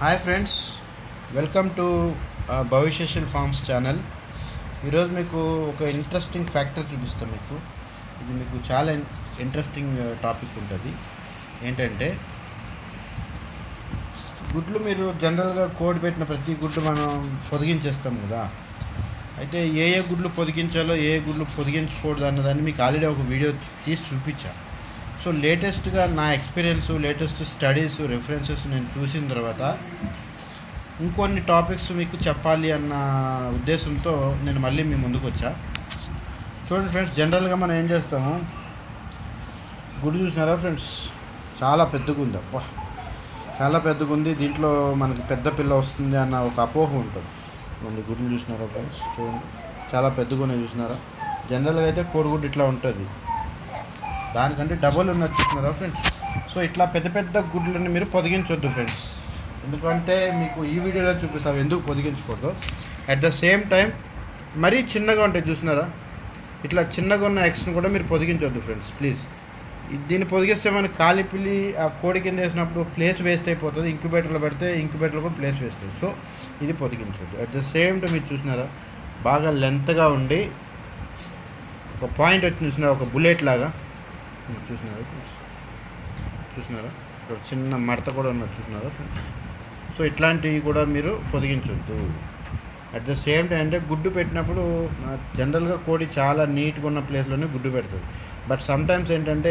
Hi friends welcome to Bhavishyal farms channel. ఈరోజు మీకు ఒక ఇంట్రెస్టింగ్ ఫ్యాక్టర్ చూపిస్తాం మీకు. ఇది మీకు చాలా ఇంట్రెస్టింగ్ టాపిక్ ఉంటుంది. ఏంటంటే గుడ్లు మీరు జనరల్గా కోడి పెట్టిన ప్రతి గుడ్లు మనం పొదిగించేస్తాం కదా. అయితే ఏ ఏ గుడ్లు పొదిగించాలో ఏ ఏ గుడ్లు పొదిగించకూడదు అన్నదాన్ని మీకు ఆల్రెడీ ఒక వీడియో తీసి చూపించా. సో లేటెస్ట్గా నా ఎక్స్పీరియన్స్ లేటెస్ట్ స్టడీస్ రెఫరెన్సెస్ నేను చూసిన తర్వాత ఇంకొన్ని టాపిక్స్ మీకు చెప్పాలి అన్న ఉద్దేశంతో నేను మళ్ళీ మీ ముందుకు వచ్చా. చూడండి ఫ్రెండ్స్ జనరల్గా మనం ఏం చేస్తాము గుడి చూసినారా ఫ్రెండ్స్? చాలా పెద్దగా ఉంది అబ్బా. చాలా పెద్దగా ఉంది. దీంట్లో మనకి పెద్ద పిల్ల వస్తుంది అన్న ఒక అపోహ ఉంటుంది. మళ్ళీ గుడ్లు చూసినారా ఫ్రెండ్స్? చూడండి. చాలా పెద్దగా ఉన్నాయి చూసినారా? జనరల్గా అయితే కోడిగుడ్డు ఇట్లా ఉంటుంది. దానికంటే డబుల్ ఉన్నది చూస్తున్నారా ఫ్రెండ్స్ సో ఇట్లా పెద్ద పెద్ద గుడ్లని మీరు పొదిగించొద్దు ఫ్రెండ్స్ ఎందుకంటే మీకు ఈ వీడియోలో చూపిస్తాం ఎందుకు పొదిగించకూడదు. అట్ ద సేమ్ టైం మరీ చిన్నగా ఉంటాయి చూసినారా ఇట్లా చిన్నగా ఉన్న ఎగ్స్ని కూడా మీరు పొదిగించొద్దు ఫ్రెండ్స్ ప్లీజ్ దీన్ని పొదిగిస్తే మనకి కాలిపిల్లి ఆ కోడి కింద వేసినప్పుడు ప్లేస్ వేస్ట్ అయిపోతుంది. ఇంక్యుబేటర్లో పెడితే ఇంక్యుబేటర్లో కూడా ప్లేస్ వేస్ట్ అవుతుంది సో ఇది పొదిగించొద్దు. అట్ ద సేమ్ టైం మీరు చూసినారా బాగా లెంత్గా ఉండి ఒక పాయింట్ వచ్చి చూసినారా ఒక బుల్లెట్ లాగా. చూసినారా? చూసినారా? ఇక్కడ చిన్న మడత కూడా ఉన్నది చూసినారా? సో ఇట్లాంటివి కూడా మీరు పొదిగించొద్దు. అట్ ద సేమ్ టైం అంటే గుడ్డు పెట్టినప్పుడు జనరల్గా కోడి చాలా నీట్గా ఉన్న ప్లేస్లోనే గుడ్డు పెడుతుంది. బట్ సమ్టైమ్స్ ఏంటంటే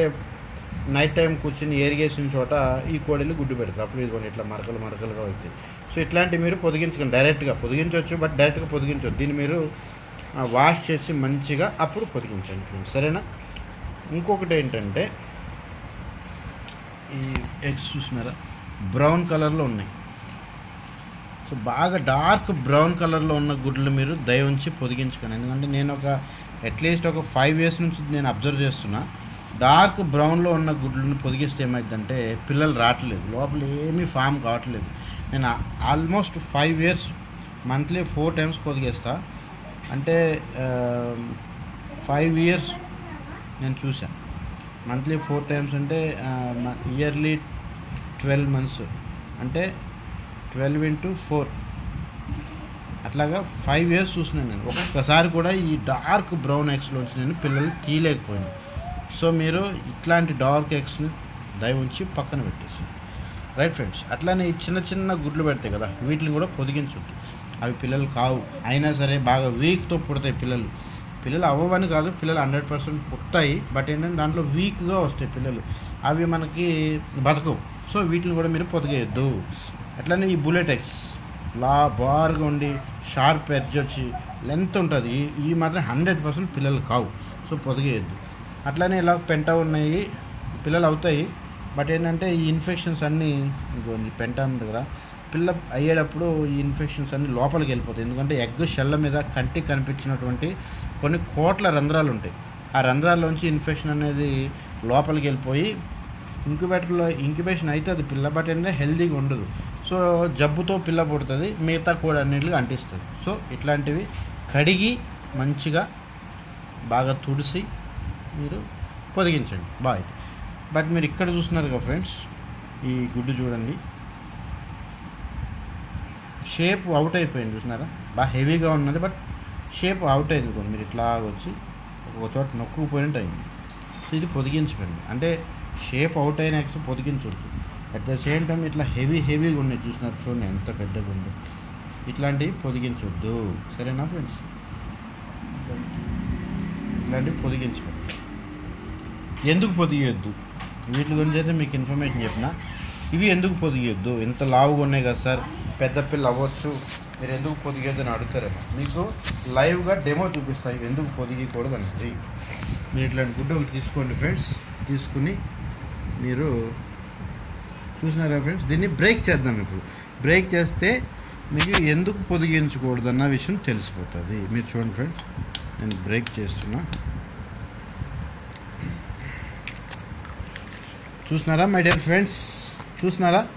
నైట్ టైం కూర్చుని ఏరిగేసిన చోట ఈ కోడీలు గుడ్డు పెడతాయి. అప్పుడు ఇదిగోండి ఇట్లా మరకలు మరకలుగా అవుతాయి. సో ఇట్లాంటివి మీరు పొదిగించకండి డైరెక్ట్గా పొదిగించవచ్చు బట్ డైరెక్ట్గా పొదిగించవచ్చు దీన్ని మీరు వాష్ చేసి మంచిగా అప్పుడు పొదిగించండి ఫ్రెండ్స్ సరేనా? ఇంకొకటి ఏంటంటే ఈ ఎగ్స్ చూసినారా? బ్రౌన్ కలర్లో ఉన్నాయి. సో బాగా డార్క్ బ్రౌన్ కలర్లో ఉన్న గుడ్లు మీరు దయ ఉంచి పొదిగించుకోండి. ఎందుకంటే నేను ఒక అట్లీస్ట్ ఒక ఫైవ్ ఇయర్స్ నుంచి నేను అబ్జర్వ్ చేస్తున్నా. డార్క్ బ్రౌన్లో ఉన్న గుడ్లను పొదిగిస్తే ఏమైందంటే పిల్లలు రావట్లేదు. లోపల ఏమీ ఫామ్ కావట్లేదు. నేను almost five years monthly four times పొదిగేస్తా. అంటే ఫైవ్ ఇయర్స్ నేను చూసా మంత్లీ ఫోర్ టైమ్స్ అంటే ఇయర్లీ ట్వెల్వ్ మంత్స్ అంటే ట్వెల్వ్ ఇంటూ ఫోర్ అట్లాగా ఫైవ్ ఇయర్స్ చూసినాను నేను. ఒక్కసారి కూడా ఈ డార్క్ బ్రౌన్ ఎగ్స్లోంచి నేను పిల్లలు తీయలేకపోయాను. సో మీరు ఇట్లాంటి డార్క్ ఎగ్స్ని దయ ఉంచి పక్కన పెట్టేసి. రైట్ ఫ్రెండ్స్ అట్లానే ఈ చిన్న చిన్న గుడ్లు పెడతాయి కదా వీటిని కూడా పొదిగించుంటుంది అవి పిల్లలు కావు. అయినా సరే బాగా వీక్తో పుడతాయి పిల్లలు. పిల్లలు అవ్వవని కాదు పిల్లలు హండ్రెడ్ పర్సెంట్ పుట్టాయి. బట్ ఏంటంటే దాంట్లో వీక్గా వస్తాయి పిల్లలు. అవి మనకి బతకవు. సో వీటిని కూడా మీరు పొదిగేయద్దు. అట్లనే ఈ బుల్లెట్ ఎక్స్ లా బార్గా ఉండి షార్ప్ ఎడ్జ్ వచ్చి లెంత్ ఉంటుంది. ఈ మాత్రం హండ్రెడ్ పర్సెంట్ పిల్లలు కావు. సో పొదిగేయద్దు. అట్లనే ఇలా పెంట ఉన్నాయి. పిల్లలు అవుతాయి. బట్ ఏంటంటే ఈ ఇన్ఫెక్షన్స్ అన్నీ పెంట ఉంది కదా పిల్ల అయ్యేటప్పుడు ఈ ఇన్ఫెక్షన్స్ అన్నీ లోపలికి వెళ్ళిపోతాయి. ఎందుకంటే ఎగ్ షెల్ల మీద కంటికి కనిపించినటువంటి కొన్ని కోట్ల రంధ్రాలు ఉంటాయి. ఆ రంధ్రాల్లోంచి ఇన్ఫెక్షన్ అనేది లోపలికి వెళ్ళిపోయి ఇంక్యుబేటర్లో ఇంక్యుబేషన్ అవుతుంది పిల్ల బట్ ఏంటంటే ఉండదు. సో జబ్బుతో పిల్ల పుడుతుంది మిగతా కూడా అన్నింటికి అంటిస్తుంది. సో ఇట్లాంటివి కడిగి మంచిగా బాగా తుడిసి మీరు పొదిగించండి. బాగా బట్ మీరు ఇక్కడ చూస్తున్నారు కదా ఫ్రెండ్స్ ఈ గుడ్డు చూడండి. షేప్ అవుట్ అయిపోయింది చూసినారా? బాగా హెవీగా ఉన్నది బట్ షేప్ అవుట్ అయింది కొన్ని మీరు ఇట్లా వచ్చి ఒక చోట నొక్కుపోయినట్టు అయింది. సో ఇది పొదిగించకండి అంటే షేప్ అవుట్ అయిన ఎక్స్ పొదిగించొద్దు. అట్ ద సేమ్ టైం ఇట్లా హెవీ హెవీగా ఉన్నాయి. చూసినారు చూడండి ఎంత పెద్దగా ఉందో. ఇట్లాంటివి పొదిగించొద్దు. సరేనా ఫ్రెండ్స్ ఇట్లాంటివి పొదిగించుకోండి. ఎందుకు పొదిగొద్దు వీటి గురించి అయితే మీకు ఇన్ఫర్మేషన్ చెప్పిన. ఇవి ఎందుకు పొదిగొద్దు? ఇంత లావుగా ఉన్నాయి కదా సార్. పెద్ద పిల్ల అవ్వచ్చు. మీరు ఎందుకు పొదిగొద్దు అని అడుగుతారేమో. మీకు లైవ్గా డెమో చూపిస్తాయి ఎందుకు పొదిగకూడదు అనేది. మీరు ఇట్లాంటి గుడ్డ ఒకటి తీసుకోండి ఫ్రెండ్స్ తీసుకుని మీరు చూసినారా ఫ్రెండ్స్ దీన్ని బ్రేక్ చేద్దాం ఇప్పుడు. బ్రేక్ చేస్తే మీకు ఎందుకు పొదిగించకూడదు అన్న విషయం తెలిసిపోతుంది. మీరు చూడండి ఫ్రెండ్స్ నేను బ్రేక్ చేస్తున్నా. చూసినారా మై డియర్ ఫ్రెండ్స్ చూసినారా?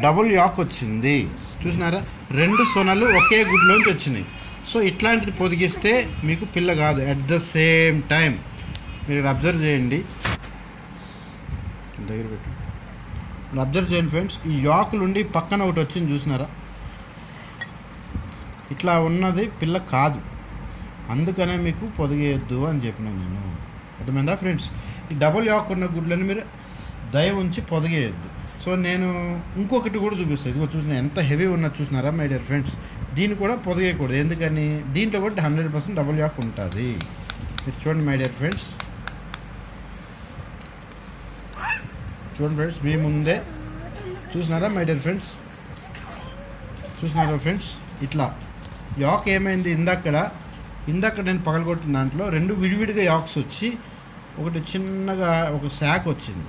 డబుల్ యాక్ వచ్చింది. చూసినారా? రెండు సొనలు ఒకే గుడ్లోంచి వచ్చినాయి. సో ఇట్లాంటిది పొదిగిస్తే మీకు పిల్ల కాదు. అట్ ద సేమ్ టైం మీరు అబ్జర్వ్ చేయండి. దగ్గర పెట్టు. అబ్జర్వ్ చేయండి ఫ్రెండ్స్ ఈ యాకులు ఉండి పక్కన ఒకటి వచ్చింది చూసినారా? ఇట్లా ఉన్నది పిల్ల కాదు. అందుకనే మీకు పొదిగేయద్దు అని చెప్పినాను నేను. అర్థమైందా ఫ్రెండ్స్ ఈ డబుల్ యాక్ ఉన్న గుడ్లని మీరు దయ ఉంచి పొదగేయద్దు. సో నేను ఇంకొకటి కూడా చూపిస్తాను ఇదిగో చూసిన ఎంత హెవీ ఉన్నది చూసినారా మై డియర్ ఫ్రెండ్స్ దీన్ని కూడా పొదగేయకూడదు. ఎందుకని? దీంట్లో కూడా హండ్రెడ్ పర్సెంట్ డబుల్ యాక్ ఉంటుంది. మీరు చూడండి మై డియర్ ఫ్రెండ్స్ చూడండి ఫ్రెండ్స్ మీ ముందే. చూసినారా మై డియర్ ఫ్రెండ్స్ చూసినారా ఫ్రెండ్స్ ఇట్లా. యాక్ ఏమైంది? ఇందాకడ ఇందాక నేను పగలగొట్టిన దాంట్లో రెండు విడివిడిగా యాక్స్ వచ్చి ఒకటి చిన్నగా ఒక శాక్ వచ్చింది.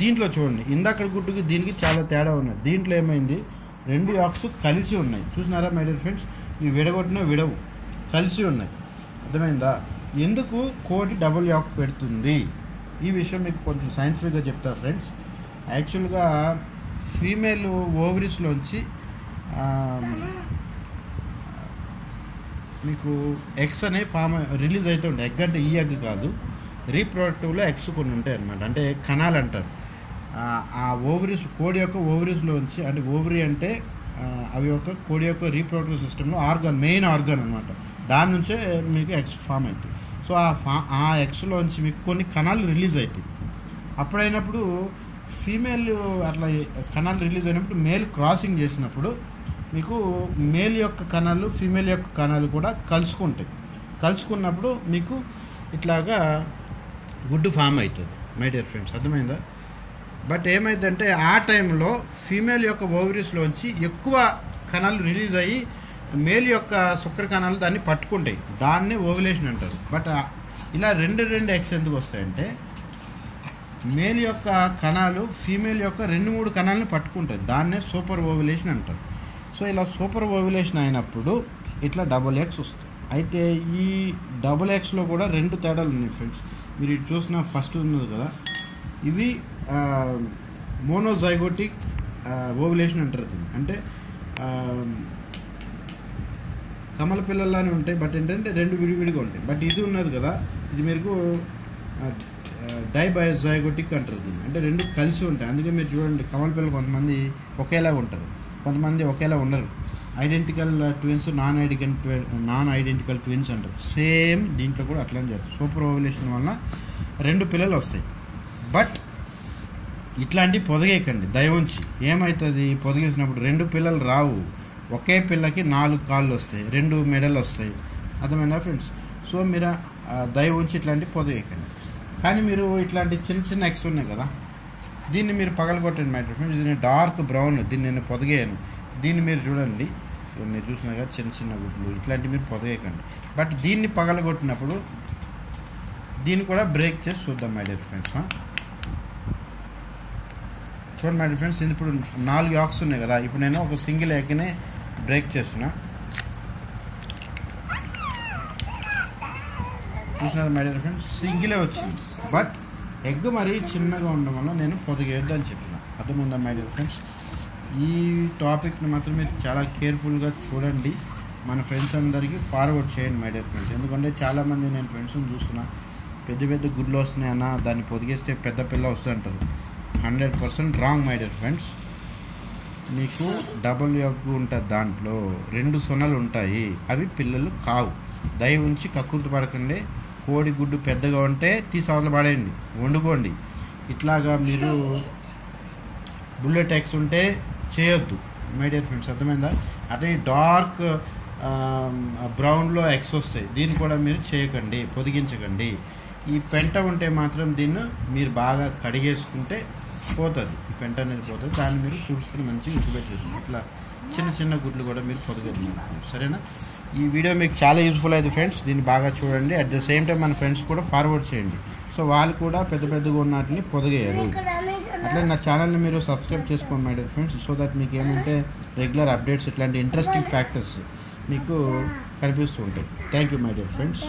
దీంట్లో చూడండి ఇందాక గుడ్డుకి దీనికి చాలా తేడా ఉన్నది. దీంట్లో ఏమైంది? రెండు యాక్స్ కలిసి ఉన్నాయి. చూసినారా మై డియర్ ఫ్రెండ్స్ ఇవి విడగొట్టిన విడవు. కలిసి ఉన్నాయి. అర్థమైందా? ఎందుకు కోటి డబుల్ యాక్ పెడుతుంది? ఈ విషయం మీకు కొంచెం సైంటిఫిక్గా చెప్తా ఫ్రెండ్స్ యాక్చువల్గా ఫీమేల్ ఓవరీస్లోంచి మీకు ఎగ్స్ అనే ఫామ్ రిలీజ్ అవుతూ ఉంటాయి. ఎగ్ అంటే ఈ ఎగ్ కాదు. రీప్రొడక్టివ్లో ఎగ్స్ కొన్ని ఉంటాయి అనమాట అంటే కణాలు అంటారు. ఆ, ఓవరీస్ కోడి యొక్క ఓవరీస్లోంచి అంటే ఓవరీ అంటే అవి ఒక కోడి యొక్క రీప్రొడక్టివ్ సిస్టంలో ఆర్గాన్ మెయిన్ ఆర్గాన్ అనమాట దాని నుంచే మీకు ఎక్స్ ఫామ్ అవుతుంది సో ఆ ఫా ఆ ఎక్స్లోంచి మీకు కొన్ని కణాలు రిలీజ్ అవుతాయి అప్పుడైనప్పుడు ఫీమేల్ అట్లా కణాలు రిలీజ్ అయినప్పుడు మేల్ క్రాసింగ్ చేసినప్పుడు మీకు మేల్ యొక్క కణాలు ఫీమేల్ యొక్క కణాలు కూడా కలుసుకుంటాయి. కలుసుకున్నప్పుడు మీకు ఇట్లాగా గుడ్డు ఫామ్ అవుతుంది. మై డియర్ ఫ్రెండ్స్ అర్థమైందా? బట్ ఏమైందంటే ఆ టైంలో ఫీమేల్ యొక్క ఓవరీస్లోంచి ఎక్కువ కణాలు రిలీజ్ అయ్యి మేల్ యొక్క శుక్ర కణాలు దాన్ని పట్టుకుంటాయి. దాన్నే ఓవులేషన్ అంటారు. బట్ ఇలా రెండు రెండు ఎక్స్ ఎందుకు వస్తాయంటే మేల్ యొక్క కణాలు ఫీమేల్ యొక్క రెండు మూడు కణాలను పట్టుకుంటాయి. దాన్నే సూపర్ ఓవులేషన్ అంటారు. సో ఇలా సూపర్ ఓవులేషన్ అయినప్పుడు ఇట్లా డబుల్ ఎక్స్ వస్తుంది అయితే ఈ డబుల్ ఎక్స్లో కూడా రెండు తేడాలు ఉన్నాయి ఫ్రెండ్స్. మీరు ఇటు చూసిన ఫస్ట్ ఉన్నది కదా ఇవి మోనోజైగోటిక్ ఓవులేషన్ అంటారు దీన్ని. అంటే కమల పిల్లల్లానే ఉంటాయి బట్ ఏంటంటే రెండు విడివిడిగా ఉంటాయి. బట్ ఇది ఉన్నది కదా ఇది మీకు డైబయోజైగోటిక్ అంటారు దీన్ని. అంటే రెండు కలిసి ఉంటాయి. అందుకే మీరు చూడండి కమల పిల్లలు కొంతమంది ఒకేలా ఉంటారు. కొంతమంది ఒకేలా ఉండరు. Identical twins non identical non identical twins అంటారు. సేమ్ దీంట్లో కూడా అట్లనే చేస్తారు సూపర్ ఓవులేషన్ వలన రెండు పిల్లలు వస్తాయి. బట్ ఇట్లాంటి పొదగేయకండి దయవుంచి. ఏమవుతుంది పొదిగేసినప్పుడు రెండు పిల్లలు రావు. ఒకే పిల్లకి నాలుగు కాళ్ళు వస్తాయి రెండు మెడలు వస్తాయి అర్థమైనా ఫ్రెండ్స్? సో మీరు దయ ఉంచి ఇట్లాంటి పొదగేయకండి. కానీ మీరు ఇట్లాంటి చిన్న చిన్న ఎక్స్ ఉన్నాయి కదా దీన్ని మీరు పగలగొట్టండి మ్యాటర్ ఫ్రెండ్స్. దీన్ని డార్క్ బ్రౌన్ దీన్ని నేను పొదగేయను. దీన్ని మీరు చూడండి. మీరు చూసిన కదా చిన్న చిన్న గుడ్లు ఇట్లాంటివి మీరు పొదగేయకండి. బట్ దీన్ని పగలగొట్టినప్పుడు దీన్ని కూడా బ్రేక్ చేసి చూద్దాం మై డియర్ ఫ్రెండ్స్ చూడండి మై ఫ్రెండ్స్ ఇది ఇప్పుడు నాలుగు యాక్స్ ఉన్నాయి కదా. ఇప్పుడు నేను ఒక సింగిల్ ఎగ్నే బ్రేక్ చేస్తున్నా. చూసినారు మై డియర్ ఫ్రెండ్స్ సింగిలే వచ్చింది. బట్ ఎగ్ మరీ చిన్నగా ఉండడం వల్ల నేను పొదిగేద్దు అని చెప్పిన. అర్థమైందా మై డియర్ ఫ్రెండ్స్ ఈ టాపిక్ని మాత్రం మీరు చాలా కేర్ఫుల్గా చూడండి. మన ఫ్రెండ్స్ అందరికీ ఫార్వర్డ్ చేయండి మై డియర్ ఫ్రెండ్స్ ఎందుకంటే చాలామంది నేను ఫ్రెండ్స్ని చూస్తున్నా. పెద్ద పెద్ద గుడ్లు వస్తున్నాయి అన్న దాన్ని పొదిగేస్తే పెద్ద పిల్ల వస్తుంటారు hundred percent wrong my dear friends మీకు డబుల్ ఎగ్ ఉంటుంది దాంట్లో రెండు సొనలు ఉంటాయి. అవి పిల్లలు కావు. దయ ఉంచి కక్కుర్తి పడకండి. కోడి గుడ్డు పెద్దగా ఉంటే తీసి అవతల పడేయండి. వండుకోండి. ఇట్లాగా మీరు బుల్లెట్ ఎగ్స్ ఉంటే చేయొద్దు. మై డియర్ ఫ్రెండ్స్ అర్థమైందా? అదే డార్క్ బ్రౌన్లో ఎగ్స్ వస్తాయి. దీన్ని కూడా మీరు చేయకండి. పొదిగించకండి. ఈ పెంట ఉంటే మాత్రం దీన్ని మీరు బాగా కడిగేసుకుంటే పోతుంది. ఈ పెంట అనేది పోతుంది. దాన్ని మీరు చూసుకుని మంచిగా చేస్తుంది ఇట్లా చిన్న చిన్న గుడ్లు కూడా మీరు పొదగదు సరేనా? ఈ వీడియో మీకు చాలా యూస్ఫుల్ అయింది ఫ్రెండ్స్ దీన్ని బాగా చూడండి. అట్ ద సేమ్ టైం మన ఫ్రెండ్స్ కూడా ఫార్వర్డ్ చేయండి. సో వాళ్ళు కూడా పెద్ద పెద్దగా ఉన్న వాటిని పొదగేయాలి అట్లే నా ఛానల్ని మీరు సబ్స్క్రైబ్ చేసుకోండి my dear friends so that మీకు ఏమంటే రెగ్యులర్ అప్డేట్స్ ఇట్లాంటి ఇంట్రెస్టింగ్ ఫ్యాక్టర్స్ మీకు కనిపిస్తూ ఉంటాయి. Thank you my dear friends